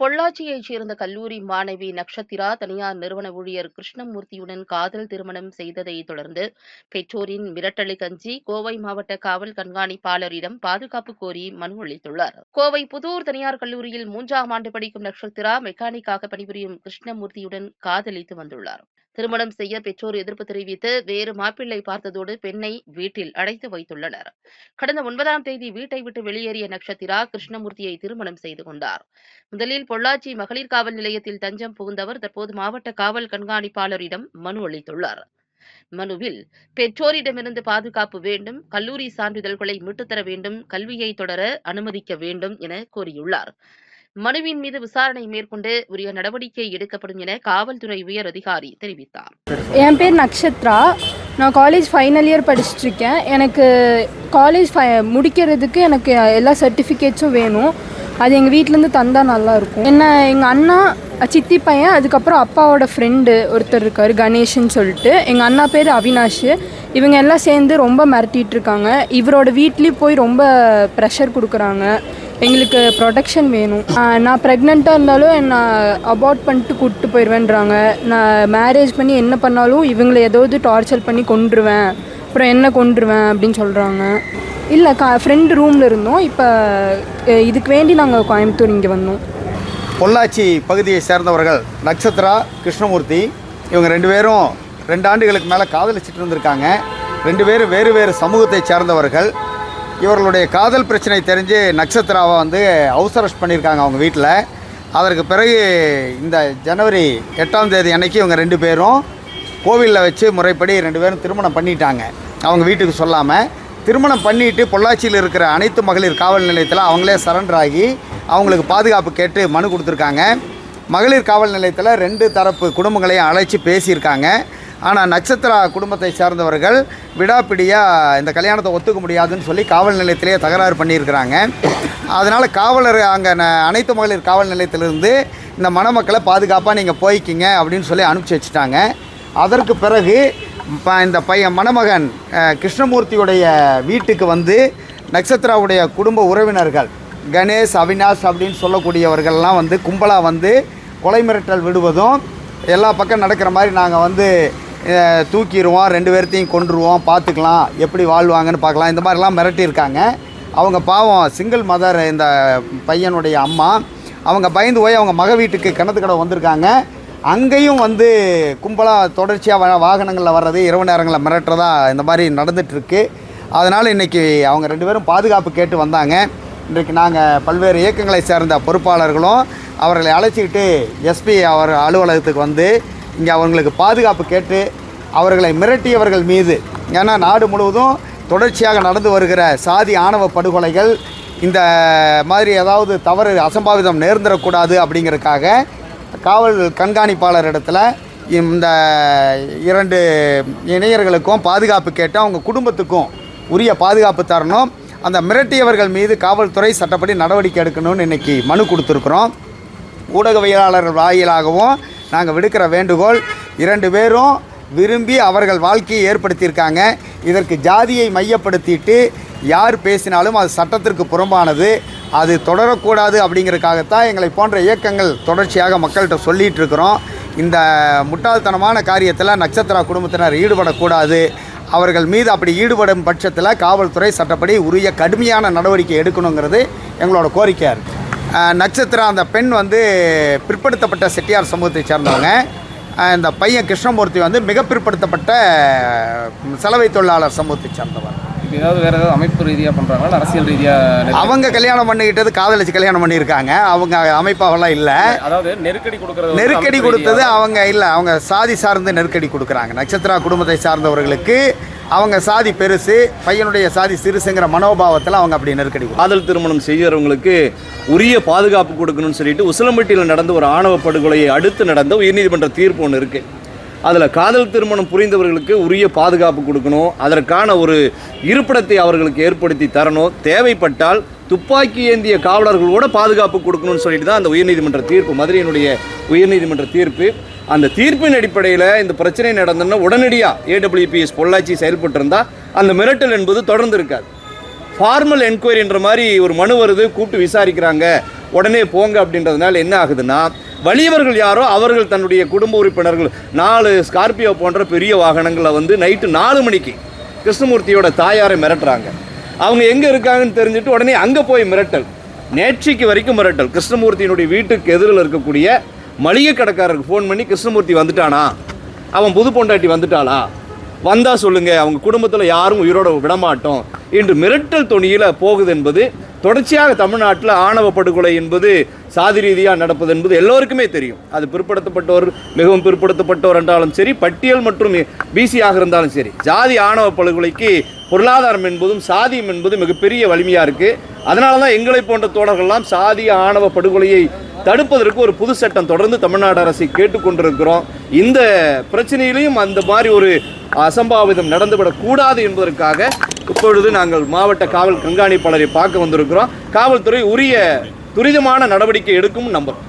பொள்ளாச்சியைச் சேர்ந்த கல்லூரி மாணவி நக்ஷத்திரா தனியார் நிறுவன ஊழியர் கிருஷ்ணமூர்த்தியுடன் காதல் திருமணம் செய்ததை தொடர்ந்து பெற்றோரின் மிரட்டலு கஞ்சி கோவை மாவட்ட காவல் கண்காணிப்பாளரிடம் பாதுகாப்பு கோரி மனு அளித்துள்ளார். கோவை புதூர் தனியார் கல்லூரியில் மூன்றாம் ஆண்டு படிக்கும் நக்ஷத்திரா மெக்கானிக்காக பணிபுரியும் கிருஷ்ணமூர்த்தியுடன் காதலித்து வந்துள்ளார். திருமணம் செய்ய பெற்றோர் எதிர்ப்பு தெரிவித்து வேறு மாப்பிள்ளை பார்த்ததோடு பெண்ணை வீட்டில் அடைத்து வைத்துள்ளனர். கடந்த ஒன்பதாம் தேதி வீட்டை விட்டு வெளியேறிய நக்ஷத்திரா கிருஷ்ணமூர்த்தியை திருமணம் செய்து கொண்டார். முதலில் பொள்ளாச்சி மகளிர் காவல் நிலையத்தில் தஞ்சம் புகுந்தவர் தற்போது மாவட்ட காவல் கண்காணிப்பாளரிடம் மனு அளித்துள்ளார். மனுவில் பெற்றோரிடமிருந்து பாதுகாப்பு வேண்டும் கல்லூரி சான்றிதழ்களை மீட்டுத்தர வேண்டும் கல்வியை தொடர அனுமதிக்க வேண்டும் என கோரியுள்ளார் மனுவின் மீது விசாரணை மேற்கொண்டு உரிய நடவடிக்கை எடுக்கப்படும் என காவல்துறை உயர் அதிகாரி தெரிவித்தார். என் பேர் நக்ஷத்ரா. நான் காலேஜ் ஃபைனல் இயர் படிச்சுட்ருக்கேன் எனக்கு காலேஜ் ஃபை முடிக்கிறதுக்கு எனக்கு எல்லா சர்டிஃபிகேட்ஸும் வேணும். அது எங்கள் வீட்டிலேருந்து தந்தால் நல்லாயிருக்கும் என்ன எங்கள் அண்ணா சித்தி பையன் அதுக்கப்புறம் அப்பாவோட ஃப்ரெண்டு ஒருத்தர் இருக்கார் கணேஷ்னு சொல்லிட்டு. எங்கள் அண்ணா பேர் அவினாஷ். இவங்க எல்லாம் சேர்ந்து ரொம்ப மிரட்டிட்டு இருக்காங்க. இவரோட வீட்லேயும் போய் ரொம்ப ப்ரெஷர் கொடுக்குறாங்க. எங்களுக்கு ப்ரொடெக்ஷன் வேணும். நான் ப்ரெக்னெண்ட்டாக இருந்தாலும் என்னை அபார்ட் பண்ணிட்டு கூப்பிட்டு போயிடுவேன்றாங்க நான் மேரேஜ் பண்ணி என்ன பண்ணாலும் இவங்களை ஏதாவது டார்ச்சர் பண்ணி கொண்டுருவேன் அப்புறம் என்ன கொண்டுருவேன் அப்படின்னு சொல்கிறாங்க இல்லை கா ஃப்ரெண்டு ரூமில் இருந்தோம். இப்போ இதுக்கு வேண்டி நாங்கள் கோயம்புத்தூர் இங்கே வந்தோம். பொள்ளாச்சி பகுதியை சேர்ந்தவர்கள் நட்சத்திரா கிருஷ்ணமூர்த்தி இவங்க ரெண்டு பேரும் ரெண்டு ஆண்டுகளுக்கு மேலே காதலிச்சிட்டு இருந்திருக்காங்க. ரெண்டு பேரும் வேறு வேறு சமூகத்தை சேர்ந்தவர்கள். இவர்களுடைய காதல் பிரச்சனை தெரிஞ்சு நட்சத்திராவை வந்து ஹவுஸ் அரெஸ்ட் பண்ணியிருக்காங்க அவங்க வீட்டில். அதற்கு பிறகு இந்த ஜனவரி எட்டாம் தேதி அன்னைக்கு இவங்க ரெண்டு பேரும் கோவிலில் வச்சு முறைப்படி ரெண்டு பேரும் திருமணம் பண்ணிட்டாங்க. அவங்க வீட்டுக்கு சொல்லாமல் திருமணம் பண்ணிட்டு பொள்ளாச்சியில் இருக்கிற அனைத்து மகளிர் காவல் நிலையத்தில் அவங்களே சரண்டர் ஆகி அவங்களுக்கு பாதுகாப்பு கேட்டு மனு கொடுத்துருக்காங்க. மகளிர் காவல் நிலையத்தில் ரெண்டு தரப்பு குடும்பங்களையும் அழைச்சி பேசியிருக்காங்க. ஆனால் நட்சத்திரா குடும்பத்தை சேர்ந்தவர்கள் விடாப்பிடியாக இந்த கல்யாணத்தை ஒத்துக்க முடியாதுன்னு சொல்லி காவல் நிலையத்திலேயே தகராறு பண்ணியிருக்கிறாங்க. அதனால் காவலர் அங்கே அனைத்து மகளிர் காவல் நிலையத்திலிருந்து இந்த மணமக்களை பாதுகாப்பாக நீங்கள் போய்க்கிங்க அப்படின்னு சொல்லி அனுப்பிச்சி வச்சுட்டாங்க. அதற்கு பிறகு ப- இந்த பையன் மணமகன் கிருஷ்ணமூர்த்தியுடைய வீட்டுக்கு வந்து நட்சத்திராவுடைய குடும்ப உறவினர்கள் கணேஷ் அவினாஷ் அப்படின்னு சொல்லக்கூடியவர்கள்லாம் வந்து கும்பலாக வந்து கொலை மிரட்டல் விடுவதும் எல்லா பக்கம் நடக்கிற மாதிரி நாங்கள் வந்து தூக்கிடுவோம் ரெண்டு பேர்த்தையும் கொண்டுருவோம் பார்த்துக்கலாம் எப்படி வாழ்வாங்கன்னு பார்க்கலாம். இந்த மாதிரிலாம் மிரட்டியிருக்காங்க. அவங்க பாவம் சிங்கிள் மதர் இந்த பையனுடைய அம்மா அவங்க பயந்து போய் அவங்க மக வீட்டுக்கு கிணத்து கடை வந்திருக்காங்க. அங்கேயும் வந்து கும்பலாக தொடர்ச்சியாக வாகனங்களில் வர்றது இரவு நேரங்களில் மிரட்டுறதா இந்த மாதிரி நடந்துகிட்ருக்கு அதனால் இன்றைக்கி அவங்க ரெண்டு பேரும் பாதுகாப்பு கேட்டு வந்தாங்க. இன்றைக்கு நாங்கள் பல்வேறு இயக்கங்களை சேர்ந்த பொறுப்பாளர்களும் அவர்களை அழைச்சிக்கிட்டு எஸ்பி அவர் அலுவலகத்துக்கு வந்து இங்கே அவங்களுக்கு பாதுகாப்பு கேட்டு அவர்களை மிரட்டியவர்கள் மீது. ஏன்னா நாடு முழுவதும் தொடர்ச்சியாக நடந்து வருகிற சாதி ஆணவ படுகொலைகள் இந்த மாதிரி ஏதாவது தவறு அசம்பாவிதம் நேர்ந்துடக்கூடாது அப்படிங்கிறதுக்காக காவல் கண்காணிப்பாளர் இடத்துல இந்த இரண்டு இணையர்களுக்கும் பாதுகாப்பு கேட்டு அவங்க குடும்பத்துக்கும் உரிய பாதுகாப்பு தரணும். அந்த மிரட்டியவர்கள் மீது காவல்துறை சட்டப்படி நடவடிக்கை எடுக்கணும்னு இன்றைக்கி மனு கொடுத்துருக்குறோம். ஊடகவியலாளர் வாயிலாகவும் நாங்கள் விடுக்கிற வேண்டுகோள் இரண்டு பேரும் விரும்பி அவர்கள் வாழ்க்கையை ஏற்படுத்தியிருக்காங்க. இதற்கு ஜாதியை மையப்படுத்திட்டு யார் பேசினாலும் அது சட்டத்திற்கு புறம்பானது. அது தொடரக்கூடாது அப்படிங்கிறதுக்காகத்தான் எங்களை போன்ற இயக்கங்கள் தொடர்ச்சியாக மக்கள்கிட்ட சொல்லிகிட்டு இருக்கிறோம் இந்த முட்டாள்தனமான காரியத்தில் நட்சத்திரா குடும்பத்தினர் ஈடுபடக்கூடாது. அவர்கள் மீது அப்படி ஈடுபடும் பட்சத்தில் காவல்துறை சட்டப்படி உரிய கடுமையான நடவடிக்கை எடுக்கணுங்கிறது எங்களோட கோரிக்கையாக இருக்குது நட்சத்திரம் அந்த பெண் வந்து பிற்படுத்தப்பட்ட செட்டியார் சமூகத்தை சேர்ந்தவங்க. இந்த பையன் கிருஷ்ணமூர்த்தி வந்து மிக பிற்படுத்தப்பட்ட சலவை தொழிலாளர் சமூகத்தை சேர்ந்தவர். ஏதாவது வேற ஏதாவது அமைப்பு ரீதியாக பண்ணுறாங்களா அரசியல் ரீதியாக அவங்க கல்யாணம் பண்ணிக்கிட்டது காதலிச்சு கல்யாணம் பண்ணியிருக்காங்க. அவங்க அமைப்பாவெல்லாம் இல்லை. அதாவது நெருக்கடி கொடுக்கறது நெருக்கடி கொடுத்தது அவங்க இல்லை. அவங்க சாதி சார்ந்து நெருக்கடி கொடுக்குறாங்க. நட்சத்திரா குடும்பத்தை சார்ந்தவர்களுக்கு அவங்க சாதி பெருசு பையனுடைய சாதி சிறுசுங்கிற மனோபாவத்தில் அவங்க அப்படி நெருக்கடி காதல் திருமணம் செய்கிறவங்களுக்கு உரிய பாதுகாப்பு கொடுக்கணும்னு சொல்லிட்டு உசிலம்பட்டியில் நடந்த ஒரு ஆணவ படுகொலையை அடுத்து நடந்த உயர்நீதிமன்ற தீர்ப்பு ஒன்று இருக்குது அதில் காதல் திருமணம் புரிந்தவர்களுக்கு உரிய பாதுகாப்பு கொடுக்கணும். அதற்கான ஒரு இருப்பிடத்தை அவர்களுக்கு ஏற்படுத்தி தரணும். தேவைப்பட்டால் துப்பாக்கி ஏந்திய காவலர்களோட பாதுகாப்பு கொடுக்கணும்னு சொல்லிட்டு தான் அந்த உயர்நீதிமன்ற தீர்ப்பு மதுரையினுடைய உயர்நீதிமன்ற தீர்ப்பு. அந்த தீர்ப்பின் அடிப்படையில் இந்த பிரச்சனை நடந்ததுன்னா உடனடியாக ஏடபிள்யூபிஎஸ் பொள்ளாச்சி செயல்பட்டு இருந்தால் அந்த மிரட்டல் என்பது தொடர்ந்து இருக்காது. ஃபார்மல் என்கொயரின்ற மாதிரி ஒரு மனு வருது கூப்பிட்டு விசாரிக்கிறாங்க. உடனே போங்க அப்படின்றதுனால என்ன ஆகுதுன்னா வலியவர்கள் யாரோ அவர்கள் தன்னுடைய குடும்ப உறுப்பினர்கள். நாலு ஸ்கார்பியோ போன்ற பெரிய வாகனங்களை வந்து நைட்டு நாலு மணிக்கு கிருஷ்ணமூர்த்தியோட தாயாரை மிரட்டுறாங்க. அவங்க எங்கே இருக்காங்கன்னு தெரிஞ்சுட்டு உடனே அங்கே போய் மிரட்டல். நேற்றைக்கு வரைக்கும் மிரட்டல். கிருஷ்ணமூர்த்தியினுடைய வீட்டுக்கு எதிரில் இருக்கக்கூடிய மளிகை கடைக்காரருக்கு ஃபோன் பண்ணி கிருஷ்ணமூர்த்தி வந்துட்டானா? அவன் புது பொண்டாட்டி வந்துட்டாளா? வந்தால் சொல்லுங்கள் அவங்க குடும்பத்தில் யாரும் உயிரோட விடமாட்டோம் என்று மிரட்டல் தொனியில் போகுது என்பது தொடர்ச்சியாக தமிழ்நாட்டில் ஆணவ படுகொலை என்பது சாதி ரீதியாக நடப்பது என்பது எல்லோருக்குமே தெரியும். அது பிற்படுத்தப்பட்டோர் மிகவும் பிற்படுத்தப்பட்டோர் என்றாலும் சரி பட்டியல் மற்றும் பிசியாக இருந்தாலும் சரி. ஜாதி ஆணவ படுகொலைக்கு பொருளாதாரம் என்பதும் சாதியம் என்பது மிகப்பெரிய வலிமையாக இருக்குது அதனால தான் எங்களை போன்ற தோழர்கள்லாம் சாதிய ஆணவ படுகொலையை தடுப்பதற்கு ஒரு புது சட்டம் தொடர்ந்து தமிழ்நாடு அரசை கேட்டுக்கொண்டிருக்கிறோம் இந்த பிரச்சனையிலையும் அந்த மாதிரி ஒரு அசம்பாவிதம் நடந்துவிடக்கூடாது என்பதற்காக இப்பொழுது நாங்கள் மாவட்ட காவல் கண்காணிப்பாளரை பார்க்க வந்திருக்கிறோம். காவல்துறை உரிய துரிதமான நடவடிக்கை எடுக்கும் நம்புறோம்.